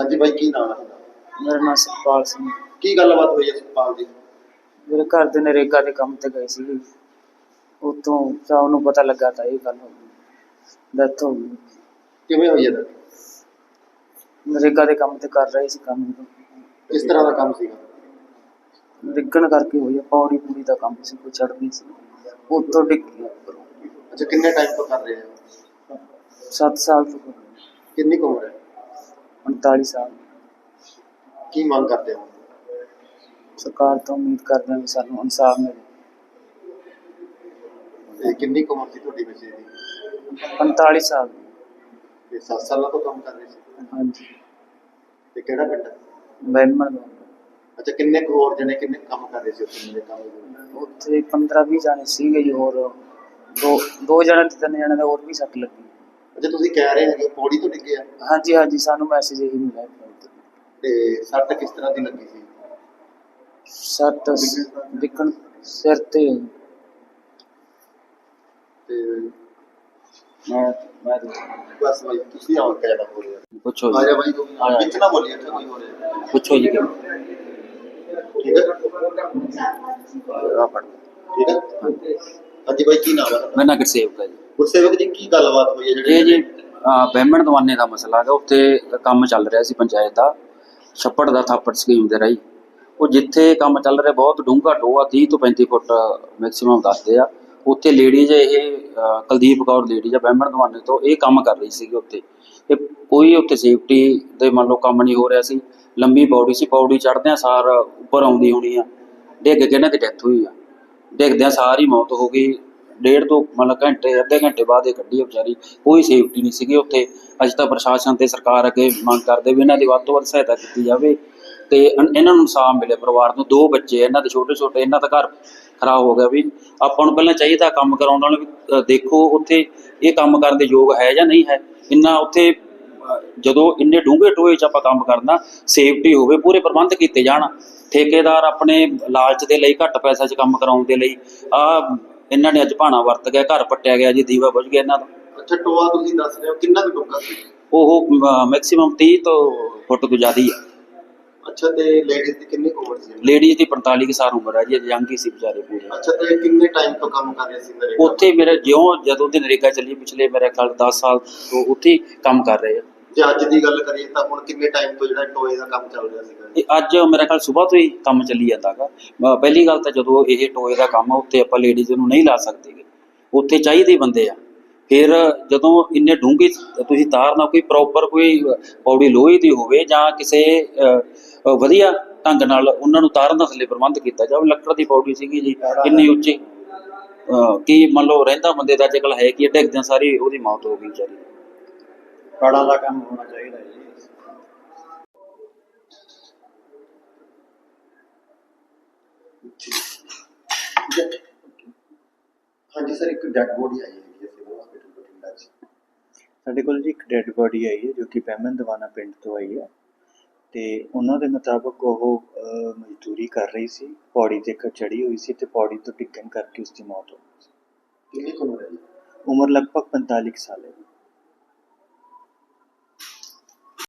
ਹਾਂਜੀ ਬਾਈ ਕੀ ਨਾਮ ਹੈ ਮੇਰਾ ਨਾਮ ਸੁਖਪਾਲ ਸਿੰਘ ਕੀ ਗੱਲਬਾਤ ਹੋਈ ਹੈ ਸੁਖਪਾਲ ਦੀ? ਮੇਰੇ ਘਰ ਦੇ ਨਰੇਗਾ ਦੇ ਕੰਮ ਤੇ ਗਏ ਸੀ ਉਤੋਂ ਸ਼ਾਮ ਨੂੰ ਪਤਾ ਲੱਗਾ ਤਾਂ ਇਹ ਗੱਲ ਹੋ ਗਈ। ਡੈਥ ਹੋ ਗਈ। ਕਿਵੇਂ ਹੋਈ ਹੈ ਤੁਹਾਡੀ? ਨਰੇਗਾ ਦੇ ਕੰਮ ਤੇ ਕਰ ਰਹੇ ਸੀ ਕੰਮ ਕਿਸ ਤਰ੍ਹਾਂ ਦਾ ਕੰਮ ਸੀਗਾ? ਡਿੱਗਣ ਕਰਕੇ ਹੋਈ ਆ ਪੌੜੀ ਪੂਰੀ ਦਾ ਕੰਮ ਸੀ ਕੋਈ ਚੜ੍ਹਨੀ ਸੀ। ਉਤੋਂ ਡਿੱਗ ਗਿਆ। ਅੱਛਾ ਕਿੰਨੇ ਟਾਈਮ ਤੋਂ ਕਰ ਰਹੇ ਹੋ? ਸੱਤ ਸਾਲ ਤੋਂ ਕਰ ਰਹੇ। ਕਿੰਨੀ ਕੁ ਉਮਰ ਹੈ? 39 ਸਾਲ ਕੀ ਮੰਗ ਕਰਦੇ ਹੋ ਸਰਕਾਰ ਤੋਂ ਉਮੀਦ ਕਰਦੇ ਹਾਂ ਵੀ ਸਾਨੂੰ ਇਨਸਾਫ ਮਿਲੇ ਤੇ ਕਿੰਨੀ ਕੁ ਉਮਰ ਸੀ ਤੁਹਾਡੀ ਬੱਚੇ ਦੀ 45 ਸਾਲ ਤੇ 7 ਸਾਲਾਂ ਤੋਂ ਕੰਮ ਕਰ ਰਹੇ ਸੀ ਹਾਂਜੀ ਤੇ ਕਿਹੜਾ ਪਿੰਡ ਹੈ? ਬੈਨਮਨ ਅੱਛਾ ਕਿੰਨੇ ਕੁ ਹੋਰ ਜਣੇ ਕਿੰਨੇ ਕੁ ਕੰਮ ਕਰ ਰਹੇ ਸੀ ਉੱਥੇ ਮੇਰੇ ਕੰਮ ਦੇ ਉੱਥੇ 15 20 ਜਾਣੇ ਸੀਗੇ ਜੀ ਹੋਰ ਦੋ ਦੋ ਜਣੇ ਤੇ ਤਿੰਨ ਜਣੇ ਦਾ ਹੋਰ ਵੀ ਸੱਟ ਲੱਗੀ ਅੱਛਾ ਤੁਸੀਂ ਕਹਿ ਰਹੇ ਹੈਗੇ ਪੌੜੀ ਤੋਂ ਡਿੱਗੇ ਆ। ਹਾਂਜੀ ਹਾਂਜੀ ਸਾਨੂੰ ਮੈਸੇਜ ਇਹੀ ਮਿਲਿਆ phone ਤੇ। ਤੇ ਸੱਟ ਕਿਸ ਤਰ੍ਹਾਂ ਦੀ ਲੱਗੀ ਸੀ? ਸੱਟ ਡਿੱਗਣ ਸਿਰ ਤੇ ਤੇ ਮੈਂ ਮੈਂ ਬਸ ਬਾਈ ਤੁਸੀਂ ਆਉਂ ਕਹਿਣਾ ਹੋ ਰਿਹਾ ਪੁੱਛੋ ਆ ਜਾ ਬਾਈ ਤੂੰ ਵਿੱਚ ਨਾ ਬੋਲੀ ਇੱਥੇ ਕੋਈ ਹੋ ਰਿਹਾ ਪੁੱਛੋ ਜੀ। ਕਿ- ਠੀਕ ਹੈ ਆਹ ਪੜ੍ਹ। ਠੀਕ ਹੈ ਹਾਂਜੀ ਬਾਈ ਕੀ ਨਾਮ ਹੈ ਤੁਹਾਡਾ ਮੇਰਾ ਨਾਂ ਗੁਰਸੇਵਕ ਹੈ ਜੀ। ਗੁਰਸੇਵਕ ਜੀ ਕੀ ਗੱਲਬਾਤ ਹੋਈ ਹੈ ਜਿਹੜੀ ਇਹ ਜੀ ਅਹ, ਬਹਿਮਣ ਦਵਾਨੇ ਦਾ ਮਸਲਾ ਹੈਗਾ। ਉੱਥੇ ਕੰਮ ਚੱਲ ਰਿਹਾ ਸੀ ਪੰਚਾਇਤ ਦਾ। ਛੱਪੜ ਦਾ ਥਾਪੜ ਸਕੀਮ ਦੇ ਰਾਹੀਂ। ਉਹ ਜਿੱਥੇ ਕੰਮ ਚੱਲ ਰਿਹਾ ਬਹੁਤ ਡੂੰਘਾ ਟੋਆ 30 ਤੋਂ 35 ਫੁੱਟ ਮੈਕਸਿਮਮ ਦੱਸਦੇ ਆ। ਉੱਥੇ ਲੇਡੀਜ਼ ਇਹ ਕੁਲਦੀਪ ਕੌਰ ਲੇਡੀਜ਼ ਆ ਬਹਿਮਣ ਦਵਾਨੇ ਤੋਂ ਇਹ ਕੰਮ ਕਰ ਰਹੀ ਸੀਗੀ ਉੱਥੇ। ਤੇ ਕੋਈ ਉੱਥੇ ਸੇਫਟੀ ਦੇ ਮੰਨ ਲਓ ਕੰਮ ਨਹੀਂ ਹੋ ਰਿਹਾ ਸੀ। ਲੰਬੀ ਪੌੜੀ ਸੀ ਪੌੜੀ ਚੜ੍ਹਦਿਆਂ ਸਾਰ ਉੱਪਰ ਆਉਂਦੀ ਹੋਣੀ ਆ। ਡਿੱਗ ਕੇ ਇਹਨਾਂ ਦੀ ਡੈਥ ਹੋਈ ਆ। ਡਿੱਗਦਿਆਂ ਸਾਰੀ ਮੌਤ ਹੋ ਗਈ। ਡੇਢ ਤੋਂ ਮਤਲਬ ਘੰਟੇ, ਅੱਧੇ ਘੰਟੇ ਬਾਅਦ ਇਹ ਕੱਢੀ ਆ ਵਿਚਾਰੀ। ਕੋਈ ਸੇਫਟੀ ਨਹੀਂ ਸੀਗੀ ਉੱਥੇ। ਅੱਜ ਤਾਂ ਪ੍ਰਸ਼ਾਸਨ ਤੇ ਸਰਕਾਰ ਅੱਗੇ ਮੰਗ ਕਰਦੇ ਵੀ ਇਹਨਾਂ ਦੀ ਵੱਧ ਤੋਂ ਵੱਧ ਸਹਾਇਤਾ ਕੀਤੀ ਜਾਵੇ ਤੇ ਇਹਨਾਂ ਨੂੰ ਇਨਸਾਫ ਮਿਲੇ ਪਰਿਵਾਰ ਨੂੰ। ਦੋ ਬੱਚੇ ਇਹਨਾਂ ਦੇ ਛੋਟੇ ਛੋਟੇ ਇਹਨਾਂ ਦਾ ਘਰ ਖਰਾਬ ਹੋ ਗਿਆ ਵੀ ਆਪਾਂ ਨੂੰ ਪਹਿਲਾਂ ਚਾਹੀਦਾ ਕੰਮ ਕਰਾਉਣ ਨਾਲ ਵੀ ਦੇਖੋ ਉੱਥੇ ਇਹ ਕੰਮ ਕਰਨ ਦੇ ਯੋਗ ਹੈ ਜਾਂ ਨਹੀਂ ਹੈ। ਇੰਨਾ ਉੱਥੇ ਜਦੋਂ ਇੰਨੇ ਡੂੰਘੇ ਟੋਏ 'ਚ ਆਪਾਂ ਕੰਮ ਕਰਨਾ ਸੇਫਟੀ ਹੋਵੇ, ਪੂਰੇ ਪ੍ਰਬੰਧ ਕੀਤੇ ਜਾਣ। ਠੇਕੇਦਾਰ ਆਪਣੇ ਲਾਲਚ ਦੇ ਲਈ, ਘੱਟ ਪੈਸਾ 'ਚ ਕੰਮ ਕਰਾਉਣ ਦੇ ਲਈ ਆ ਇਹਨਾਂ ਨੇ ਅੱਜ ਭਾਣਾ ਵਰਤ ਗਿਆ ਘਰ ਪੱਟਿਆ ਗਿਆ ਜੀ ਦੀਵਾ ਬੁਝ ਗਿਆ ਇਹਨਾਂ ਦਾ। ਅੱਛਾ ਟੋਆ ਤੁਸੀਂ ਦੱਸ ਰਹੇ ਹੋ ਕਿੰਨਾ ਕੁ ਡੂੰਘਾ ਸੀ? ਉਹ ਮੈਕਸਿਮਮ 30 ਤੋਂ ਫੁੱਟ ਤੋਂ ਜ਼ਿਆਦਾ ਹੀ ਹੈ ਅੱਛਾ ਤੇ ਲੇਡੀਜ਼ ਦੀ ਕਿੰਨੀ ਉਮਰ ਸੀ? ਲੇਡੀਜ਼ ਦੀ 45 ਕੁ ਸਾਲ ਉਮਰ ਹੈ ਜੀ ਹੀ ਸੀ ਵਿਚਾਰੇ ਪੂਰੇ। ਅੱਛਾ ਤੇ ਕਿੰਨੇ ਟਾਈਮ ਤੋਂ ਕੰਮ ਕਰ ਰਹੇ ਸੀ ਮੇਰੇ ਉੱਥੇ ਮੇਰੇ ਜਿਉਂ ਜਦੋਂ ਦੀ ਨਰੇਗਾ ਚੱਲੀ ਪਿਛਲੇ ਮੇਰੇ ਖਿਆਲ 10 ਸਾਲ ਤੋਂ ਉੱਥੇ ਕੰਮ ਕਰ ਰਹੇ ਆ। ਜੇ ਅੱਜ ਦੀ ਗੱਲ ਕਰੀਏ ਤਾਂ ਹੁਣ ਕਿੰਨੇ ਟਾਈਮ ਤੋਂ ਜਿਹੜਾ ਟੋਏ ਦਾ ਕੰਮ ਚੱਲ ਰਿਹਾ ਸੀਗਾ? ਇਹ ਅੱਜ ਮੇਰੇ ਖਿਆਲ ਸਵੇਰ ਤੋਂ ਹੀ ਕੰਮ ਚੱਲੀ ਜਾਂਦਾਗਾ ਪਹਿਲੀ ਗੱਲ ਤਾਂ ਜਦੋਂ ਇਹ ਟੋਏ ਦਾ ਕੰਮ ਆ ਆਪਾਂ ਲੇਡੀਜ਼ ਨੂੰ ਨਹੀਂ ਲਾ ਸਕਦੇਗੇ ਉੱਥੇ ਚਾਹੀਦੇ ਬੰਦੇ ਆ। ਫਿਰ ਜਦੋਂ ਇੰਨੇ ਡੂੰਘੇ ਤੁਸੀਂ ਤਾਰ ਕੋਈ ਪ੍ਰੋਪਰ ਕੋਈ ਪੌੜੀ ਲੋਹੇ ਦੀ ਹੋਵੇ ਜਾਂ ਕਿਸੇ ਵਧੀਆ ਢੰਗ ਨਾਲ ਉਹਨਾਂ ਨੂੰ ਤਾਰਨ ਦਾ ਥੱਲੇ ਪ੍ਰਬੰਧ ਕੀਤਾ ਜਾਵੇ, ਲੱਕੜ ਦੀ ਪੌੜੀ ਸੀਗੀ ਜੀ, ਇੰਨੀ ਉੱਚੀ। ਕੀ ਮੰਨ ਲਓ ਰਹਿੰਦਾ ਬੰਦੇ ਦਾ ਅੱਜਕੱਲ ਹੈ ਕਿ ਡਿੱਗਦਿਆਂ ਸਾਰੀ ਉਹਦੀ ਮੌਤ ਹੋ ਗਈ ਵਿਚਾਰੀ। ਕਾੜਾ ਦਾ ਕੰਮ ਹੋਣਾ ਚਾਹੀਦਾ ਜੀ। ਹਾਂਜੀ ਸਰ ਇੱਕ ਡੈਡ ਬੋਡੀ ਆਈ ਹੈ ਸਿਵਲ ਹਸਪੀਟਲ ਬਠਿੰਡਾ 'ਚ। ਸਾਡੇ ਕੋਲ ਜੀ ਇੱਕ ਡੈੱਡ ਬੋਡੀ ਆਈ ਹੈ ਜੋ ਕਿ ਬਹਿਮਨ ਦਵਾਨਾ ਪਿੰਡ ਤੋਂ ਆਈ ਹੈ। ਤੇ ਉਹਨਾਂ ਦੇ ਮੁਤਾਬਕ ਉਹ ਮਜ਼ਦੂਰੀ ਕਰ ਰਹੀ ਸੀ ਪੌੜੀ ਤੇ ਚੜੀ ਹੋਈ ਸੀ ਤੇ ਪੌੜੀ ਤੋਂ ਡਿੱਗਣ ਕਰਕੇ ਉਸ ਦੀ ਮੌਤ ਹੋ ਗਈ ਕਿੰਨੀ ਉਮਰ ਹੈ ਉਮਰ ਲਗਭਗ 45 ਕੁ ਸਾਲ ਹੈ